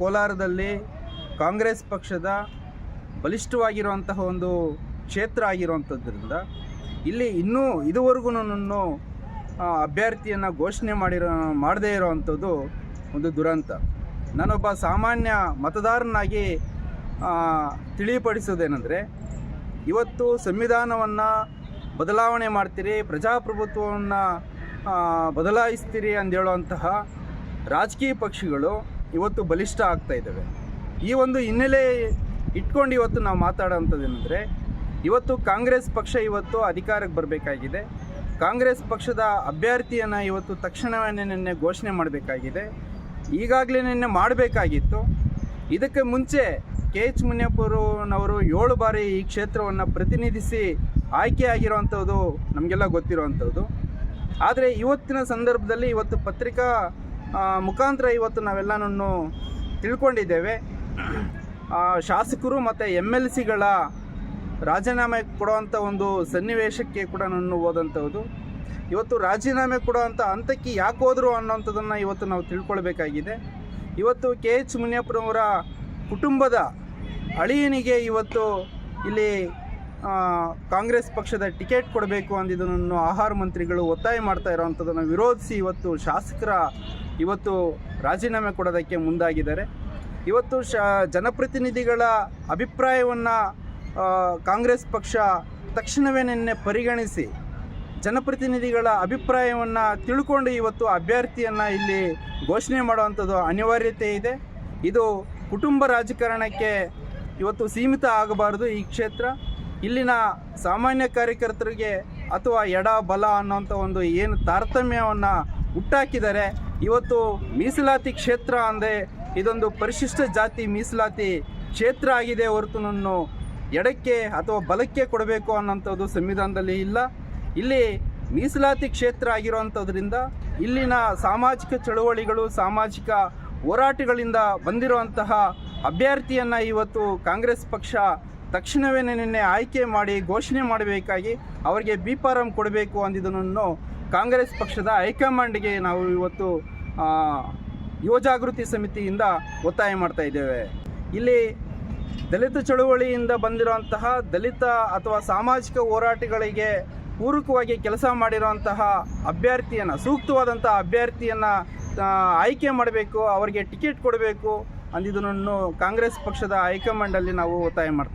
ಕೋಲಾರದಲ್ಲಿ ಕಾಂಗ್ರೆಸ್ ಪಕ್ಷದ ಬಲಿಷ್ಠವಾಗಿರುವಂತಹ ಒಂದು ಕ್ಷೇತ್ರ ಆಗಿರುವಂಥದ್ದರಿಂದ ಇಲ್ಲಿ ಇನ್ನೂ ಇದುವರೆಗೂ ಅಭ್ಯರ್ಥಿಯನ್ನು ಘೋಷಣೆ ಮಾಡಿರೋ, ಮಾಡದೇ ಇರೋವಂಥದ್ದು ಒಂದು ದುರಂತ. ನಾನೊಬ್ಬ ಸಾಮಾನ್ಯ ಮತದಾರನಾಗಿ ತಿಳಿಪಡಿಸೋದೇನೆಂದರೆ ಇವತ್ತು ಸಂವಿಧಾನವನ್ನು ಬದಲಾವಣೆ ಮಾಡ್ತೀರಿ, ಪ್ರಜಾಪ್ರಭುತ್ವವನ್ನು ಬದಲಾಯಿಸ್ತೀರಿ ಅಂದೇಳುವಂತಹ ರಾಜಕೀಯ ಪಕ್ಷಗಳು ಇವತ್ತು ಬಲಿಷ್ಠ ಆಗ್ತಾ ಇದ್ದಾವೆ. ಈ ಒಂದು ಹಿನ್ನೆಲೆ ಇಟ್ಕೊಂಡು ಇವತ್ತು ನಾವು ಮಾತಾಡೋವಂಥದ್ದು ಏನಂದರೆ ಇವತ್ತು ಕಾಂಗ್ರೆಸ್ ಪಕ್ಷ ಇವತ್ತು ಅಧಿಕಾರಕ್ಕೆ ಬರಬೇಕಾಗಿದೆ. ಕಾಂಗ್ರೆಸ್ ಪಕ್ಷದ ಅಭ್ಯರ್ಥಿಯನ್ನು ಇವತ್ತು ತಕ್ಷಣವೇ ನಿನ್ನೆ ಘೋಷಣೆ ಮಾಡಬೇಕಾಗಿದೆ. ಈಗಾಗಲೇ ನಿನ್ನೆ ಮಾಡಬೇಕಾಗಿತ್ತು. ಇದಕ್ಕೆ ಮುಂಚೆ ಕೆ ಎಚ್ ಮುನಿಯಪ್ಪನವರು ಏಳು ಬಾರಿ ಈ ಕ್ಷೇತ್ರವನ್ನು ಪ್ರತಿನಿಧಿಸಿ ಆಯ್ಕೆ ಆಗಿರುವಂಥದ್ದು ನಮಗೆಲ್ಲ ಗೊತ್ತಿರುವಂಥದ್ದು. ಆದರೆ ಇವತ್ತಿನ ಸಂದರ್ಭದಲ್ಲಿ ಇವತ್ತು ಪತ್ರಿಕಾ ಮುಖಾಂತರ ಇವತ್ತು ನಾವೆಲ್ಲನೂ ತಿಳ್ಕೊಂಡಿದ್ದೇವೆ. ಶಾಸಕರು ಮತ್ತು ಎಂ ಎಲ್ ಸಿಗಳ ರಾಜೀನಾಮೆ ಕೊಡುವಂಥ ಒಂದು ಸನ್ನಿವೇಶಕ್ಕೆ ಕೂಡ ನಾನು ಹೋದಂಥದ್ದು. ಇವತ್ತು ರಾಜೀನಾಮೆ ಕೊಡುವಂಥ ಹಂತಕ್ಕೆ ಯಾಕೆ ಹೋದರು ಅನ್ನೋಂಥದ್ದನ್ನು ಇವತ್ತು ನಾವು ತಿಳ್ಕೊಳ್ಬೇಕಾಗಿದೆ. ಇವತ್ತು ಕೆ ಎಚ್ ಮುನಿಯಪ್ಪನವರ ಕುಟುಂಬದ ಅಳಿಯನಿಗೆ ಇವತ್ತು ಇಲ್ಲಿ ಕಾಂಗ್ರೆಸ್ ಪಕ್ಷದ ಟಿಕೆಟ್ ಕೊಡಬೇಕು ಅಂದಿದ್ದನ್ನು ಆಹಾರ ಮಂತ್ರಿಗಳು ಒತ್ತಾಯ ಮಾಡ್ತಾ ಇರೋವಂಥದ್ದನ್ನು ವಿರೋಧಿಸಿ ಇವತ್ತು ಶಾಸಕರ ಇವತ್ತು ರಾಜೀನಾಮೆ ಕೊಡೋದಕ್ಕೆ ಮುಂದಾಗಿದ್ದಾರೆ. ಇವತ್ತು ಶ, ಜನಪ್ರತಿನಿಧಿಗಳ ಅಭಿಪ್ರಾಯವನ್ನು ಕಾಂಗ್ರೆಸ್ ಪಕ್ಷ ತಕ್ಷಣವೇ ನಿನ್ನೆ ಪರಿಗಣಿಸಿ, ಜನಪ್ರತಿನಿಧಿಗಳ ಅಭಿಪ್ರಾಯವನ್ನು ತಿಳ್ಕೊಂಡು ಇವತ್ತು ಅಭ್ಯರ್ಥಿಯನ್ನು ಇಲ್ಲಿ ಘೋಷಣೆ ಮಾಡುವಂಥದ್ದು ಅನಿವಾರ್ಯತೆ ಇದೆ. ಇದು ಕುಟುಂಬ ರಾಜಕಾರಣಕ್ಕೆ ಇವತ್ತು ಸೀಮಿತ ಆಗಬಾರದು ಈ ಕ್ಷೇತ್ರ. ಇಲ್ಲಿನ ಸಾಮಾನ್ಯ ಕಾರ್ಯಕರ್ತರಿಗೆ ಅಥವಾ ಎಡ, ಬಲ ಅನ್ನೋಂಥ ಒಂದು ಏನು ತಾರತಮ್ಯವನ್ನು ಹುಟ್ಟಾಕಿದ್ದಾರೆ ಇವತ್ತು ಮೀಸಲಾತಿ ಕ್ಷೇತ್ರ ಅಂದರೆ ಇದೊಂದು ಪರಿಶಿಷ್ಟ ಜಾತಿ ಮೀಸಲಾತಿ ಕ್ಷೇತ್ರ ಆಗಿದೆ ಹೊರತು ಎಡಕ್ಕೆ ಅಥವಾ ಬಲಕ್ಕೆ ಕೊಡಬೇಕು ಅನ್ನೋಂಥದ್ದು ಸಂವಿಧಾನದಲ್ಲಿ ಇಲ್ಲ. ಇಲ್ಲಿ ಮೀಸಲಾತಿ ಕ್ಷೇತ್ರ ಆಗಿರುವಂಥದ್ರಿಂದ ಇಲ್ಲಿನ ಸಾಮಾಜಿಕ ಚಳುವಳಿಗಳು, ಸಾಮಾಜಿಕ ಹೋರಾಟಗಳಿಂದ ಬಂದಿರುವಂತಹ ಅಭ್ಯರ್ಥಿಯನ್ನು ಇವತ್ತು ಕಾಂಗ್ರೆಸ್ ಪಕ್ಷ ತಕ್ಷಣವೇ ನಿನ್ನೆ ಆಯ್ಕೆ ಮಾಡಿ ಘೋಷಣೆ ಮಾಡಬೇಕಾಗಿ ಅವರಿಗೆ ಬಿ ಕೊಡಬೇಕು ಅಂದಿದ್ದನ್ನು ಕಾಂಗ್ರೆಸ್ ಪಕ್ಷದ ಹೈಕಮಾಂಡ್ಗೆ ನಾವು ಇವತ್ತು ಯುವಜಾಗೃತಿ ಯುವ ಜಾಗೃತಿ ಸಮಿತಿಯಿಂದ ಒತ್ತಾಯ ಮಾಡ್ತಾ ಇದ್ದೇವೆ. ಇಲ್ಲಿ ದಲಿತ ಚಳುವಳಿಯಿಂದ ಬಂದಿರುವಂತಹ ದಲಿತ ಅಥವಾ ಸಾಮಾಜಿಕ ಹೋರಾಟಗಳಿಗೆ ಪೂರಕವಾಗಿ ಕೆಲಸ ಮಾಡಿರುವಂತಹ ಅಭ್ಯರ್ಥಿಯನ್ನು, ಸೂಕ್ತವಾದಂತಹ ಅಭ್ಯರ್ಥಿಯನ್ನು ಆಯ್ಕೆ ಮಾಡಬೇಕು, ಅವರಿಗೆ ಟಿಕೆಟ್ ಕೊಡಬೇಕು ಅಂದಿದ್ದನ್ನು ಕಾಂಗ್ರೆಸ್ ಪಕ್ಷದ ಹೈಕಮಾಂಡಲ್ಲಿ ನಾವು ಒತ್ತಾಯ ಮಾಡ್ತಾ